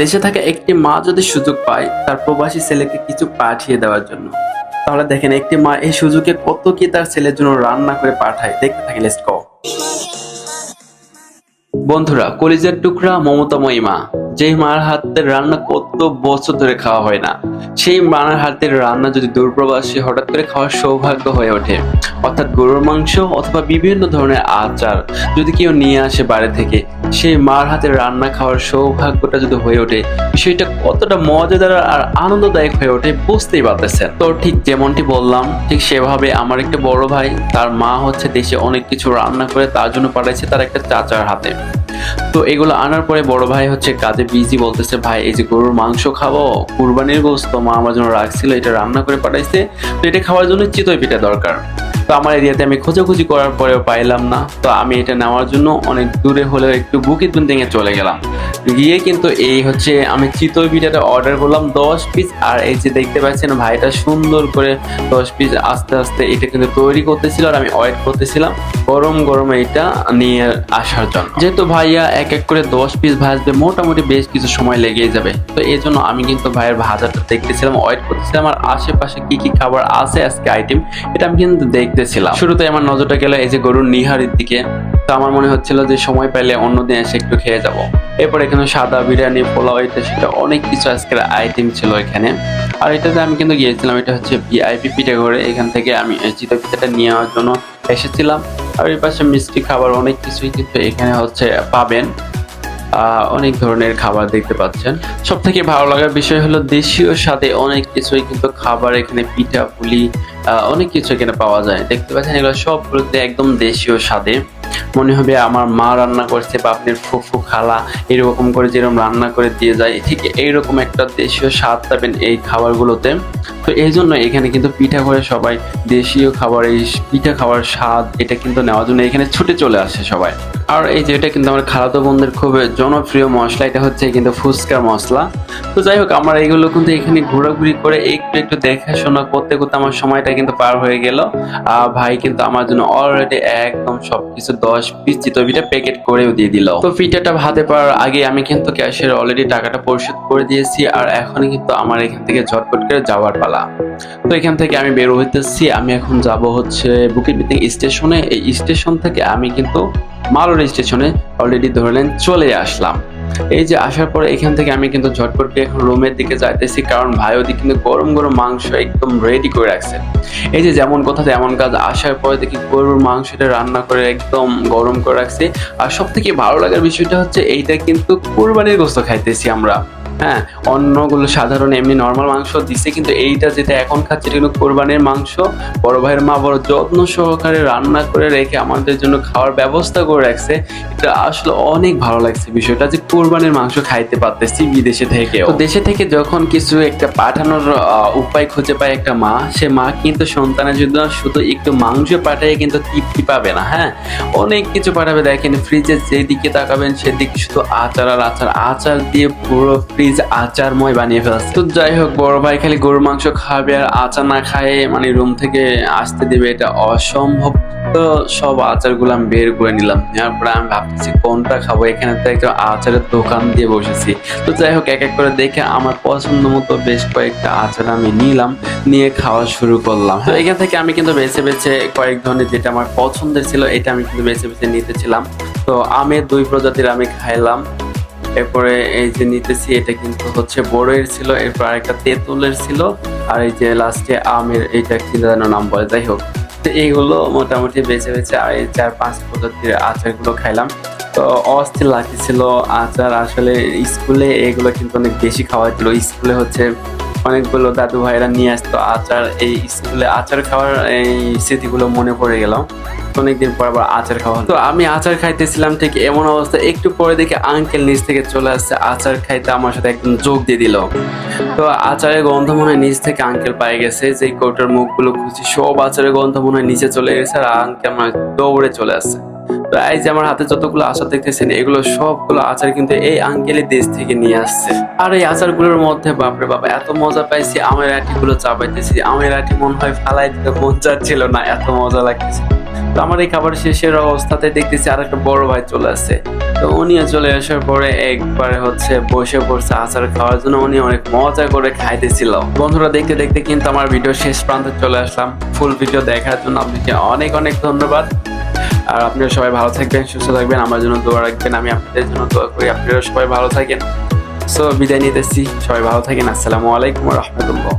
দেশে থাকা একটি মা যদি সুযোগ পায়, তার প্রবাসী ছেলেকে কিছু পাঠিয়ে দেওয়ার জন্য। তাহলে দেখেন, একটি মা এই সুযোগে কত কি তার ছেলের জন্য রান্না করে পাঠায়, দেখতে থাকি লেটস গো বন্ধুরা, কলিজের টুকরা মমতাময়ী মা। যেই মার হাতের রান্না কত বছর ধরে খাওয়া হয় না, সেই মার হাতের রান্না যদি দূরপ্রবাসী হঠাৎ করে খাওয়ার সৌভাগ্য হয়ে ওঠে, অর্থাৎ গরুর মাংস অথবা বিভিন্ন ধরনের আচার যদি কেউ নিয়ে আসে বাইরে থেকে, সেই মার হাতের রান্না খাওয়ার সৌভাগ্যটা যদি হয়ে ওঠে, বিষয়টা কতটা মজাদার আর আনন্দদায়ক হয়ে ওঠে বুঝতেই পারতেছেন। তো ঠিক যেমনটি বললাম, ঠিক সেভাবে আমার একটা বড় ভাই, তার মা হচ্ছে দেশে অনেক কিছু রান্না করে তার জন্য পাঠাইছে তার একটা চাচার হাতে। তো এগুলো আনার পরে বড় ভাই হচ্ছে কাজে বিজি বলতেছে, ভাই, এই যে গরুর মাংস খাব, কুরবানির গোস্ত মা আমার জন্য রাখছিল, এটা রান্না করে পাঠাইছে, তো এটা খাওয়ার জন্য চিতই পিঠা দরকার। তো আমার এরিয়াতে আমি খোঁজাখুঁজি করার পরেও পাইলাম না। তো আমি এটা নেওয়ার জন্য অনেক দূরে হলেও একটু বুকিত বিল্ডিং এ চলে গেলাম। গিয়ে কিন্তু এই হচ্ছে আমি চিতই পিঠাটা অর্ডার করলাম দশ পিস আর এই যে দেখতে পাচ্ছেন ভাইটা সুন্দর করে দশ পিস আস্তে আস্তে এটা কিন্তু তৈরি করতেছিল আর আমি ওয়েট করতেছিলাম গরম গরম এটা নিয়ে আসার জন্য। যেহেতু ভাইয়া এক এক করে দশ পিস ভাজবে, মোটামুটি বেশ কিছু সময় লেগেই যাবে। তো এই জন্য আমি কিন্তু ভাইয়ের ভাজাটা দেখতেছিলাম ওয়েট করতেছিলাম, আর আশেপাশে কি কি খাবার আছে আজকে আইটেম এটা আমি কিন্তু দেখতেছিলাম শুরুতে আমার নজরটা গেল এই যে গরুর নিহারির দিকে। তো আমার মনে হচ্ছিল যে সময় পেলে অন্যদিন এসে একটু খেয়ে যাব। এরপর এখানে সাদা বিরিয়ানি, পোলাও, এটা সেটা অনেক কিছু আজকের আইটেম ছিল এখানে। আর এটাতে আমি কিন্তু গিয়েছিলাম, এটা হচ্ছে ভিআইপি পিঠে ঘরে এখান থেকে আমি চিতা পিঠাটা নেওয়ার জন্য এসেছিলাম। আর এই পাশে মিষ্টি খাবার অনেক কিছুই কিন্তু এখানে হচ্ছে পাবেন। অনেক ধরনের খাবার দেখতে পাচ্ছেন। সব থেকে ভালো লাগার বিষয় হলো দেশীয় স্বাদে অনেক কিছুই কিন্তু খাবার এখানে পিঠা, পুলি অনেক কিছু এখানে পাওয়া যায়। দেখতে পাচ্ছেন এগুলো সবগুলোতে একদম দেশীয় স্বাদে মনে হবে আমার মা রান্না করছে বা আপনার ফুফু খালা, এরকম করে যেরকম রান্না করে দিয়ে যায় ঠিক এইরকম একটা দেশীয় স্বাদ পাবেন এই খাবারগুলোতে। তো এই জন্য এখানে কিন্তু পিঠা করে সবাই দেশীয় খাবার, এই পিঠা খাওয়ার স্বাদ, এটা কিন্তু নেওয়ার জন্য এখানে ছুটে চলে আসে সবাই। আর এই যে এটা কিন্তু আমার খালাতো বোনদের খুব জনপ্রিয় মশলা, এটা হচ্ছে কিন্তু ফুচকা মশলা। তো যাই হোক, আমার এইগুলো কিন্তু এখানে ঘোরাঘুরি করে একটু একটু দেখাশোনা করতে করতে আমার সময়টা কিন্তু পার হয়ে গেল। আর ভাই কিন্তু আমার জন্য অলরেডি একদম সবকিছু দশ পিস চিতপিঠা প্যাকেট করেও দিয়ে দিল। তো পিঠাটা ভাতে পাওয়ার আগে আমি কিন্তু ক্যাশের অলরেডি টাকাটা পরিশোধ করে দিয়েছি আর এখন কিন্তু আমার এখান থেকে ঝটপট করে যাওয়ার পালা। তো এখান থেকে আমি বের হইতেছি। আমি এখন যাব হচ্ছে বুকের মিটিং স্টেশনে এই স্টেশন থেকে আমি কিন্তু মালোর স্টেশনে অলরেডি ধরলেন চলে আসলাম। এই যে আসার পরে এখান থেকে আমি কিন্তু ঝটপট এখন রুমের দিকে যাইতেছি, কারণ ভাই ওদিকে কিন্তু গরম গরম মাংস একদম রেডি করে রাখছে। এই যে যেমন কথা তেমন কাজ, আসার পরে দেখি গরুর মাংসটা রান্না করে একদম গরম করে রাখছে। আর সব থেকে ভালো লাগার বিষয়টা হচ্ছে, এইটা কিন্তু কোরবানির গোস্ত খাইতেছি আমরা। হ্যাঁ অন্যগুলো সাধারণ এমনি নর্মাল মাংস দিছে, কিন্তু এইটা যেটা এখন খাচ্ছে, এটা কিন্তু কোরবানির মাংস। বড় ভাইয়ের মা বড় যত্ন সহকারে রান্না করে রেখে আমাদের জন্য খাওয়ার ব্যবস্থা করে রাখছে। এটা আসলে অনেক ভালো লাগছে বিষয়টা যে কোরবানির মাংস খাইতে পারতেছি বিদেশে থেকে দেশে থেকে যখন কিছু একটা পাঠানোর উপায় খুঁজে পায় একটা মা, সে মা কিন্তু সন্তানের জন্য শুধু একটু মাংস পাঠায় কিন্তু তৃপ্তি পাবে না হ্যাঁ? অনেক কিছু পাঠাবে, দেখেন ফ্রিজে যেদিকে তাকাবেন, সেদিকে শুধু আচার আর আচার। আচার দিয়ে পুরো ফ্রিজ আচারময় বানিয়ে ফেলছে তো যাই হোক, বড় ভাই খালি গরুর মাংস খাবে আর আচার না খায় মানে রুম থেকে আসতে দেবে, এটা অসম্ভব। তো সব আচারগুলো আমি বের করে নিলাম। নেওয়ার পরে আমি ভাবতেছি, কোনটা খাব? এখানে তো একটা আচারের দোকান দিয়ে বসেছি। তো যাই হোক, এক এক করে দেখে আমার পছন্দ মতো বেশ কয়েকটা আচার আমি নিলাম, নিয়ে খাওয়া শুরু করলাম। তো এখান থেকে আমি কিন্তু বেছে বেছে কয়েক ধরনের যেটা আমার পছন্দের ছিল, এটা আমি কিন্তু বেছে বেছে নিতেছিলাম তো আমের দুই প্রজাতির আমি খাইলাম। এরপরে এই যে নিতেছি, এটা কিন্তু হচ্ছে বড়ের ছিল, এরপর আরেকটা তেঁতুলের ছিল, আর এই যে লাস্টে আমের এইটা কি যেন নাম বলে, যাই হোক। তো এইগুলো মোটামুটি বেঁচে বেঁচে আর এই চার পাঁচ প্রজাতির আচারগুলো খাইলাম। তো অস্থির লাগতেছিল আচার, আসলে স্কুলে এগুলো কিন্তু অনেক বেশি খাওয়া ছিল স্কুলে হচ্ছে অনেকগুলো দাদু ভাইরা নিয়ে আসতো আচার, এই স্কুলে আচার খাওয়ার এই স্মৃতিগুলো মনে পড়ে গেল। অনেকদিন পর আবার আচার খাওয়া তো আমি আচার খাইতেছিলাম ঠিক এমন অবস্থা। একটু পরে দেখে আঙ্কেল নিচ থেকে চলে আসছে। আচার খাইতে আমার সাথে একদম যোগ দিয়ে দিল। তো আচারের গন্ধ মনে হয় নিচ থেকে আঙ্কেল পাই গেছে। যে কৌটার মুখগুলো খুঁজছি সব আচারের গন্ধ মনে হয় নিচে চলে গেছে আর আঙ্কেল আমার দৌড়ে চলে আসছে। তো এই যে আমার হাতে যতগুলো আচার দেখতেছেন, এগুলো সবগুলো আচার কিন্তু এই আঙ্কেলের দেশ থেকে নিয়ে আসছে। আর এই আচারগুলোর মধ্যে, বাপরে বাবা এত মজা পাইছি, আমের আটিগুলো চাপাইতেছি আমের আটি মনে হয় ফালাই দিতে মন চাচ্ছিল না, এত মজা লাগতেছে। তো আমার এই খাবার শেষের অবস্থাতে দেখতেছি আর একটা বড় ভাই চলে আসছে। তো উনিও চলে আসার পরে একবারে হচ্ছে বসে পড়ছে আচার খাওয়ার জন্য। উনি অনেক মজা করে খাইতেছিল। বন্ধুরা, দেখতে দেখতে কিন্তু আমার ভিডিও শেষ প্রান্তে চলে আসলাম। ফুল ভিডিও দেখার জন্য আপনাকে অনেক অনেক ধন্যবাদ। আর আপনারা সবাই ভালো থাকবেন, সুস্থ থাকবেন, আমার জন্য দোয়া রাখবেন, আমি আপনাদের জন্য দোয়া করি আপনারা সবাই ভালো থাকেন। সো বিদায় নিতেছি, সবাই ভালো থাকেন, আসসালামু আলাইকুম রহমতুল্লাহ।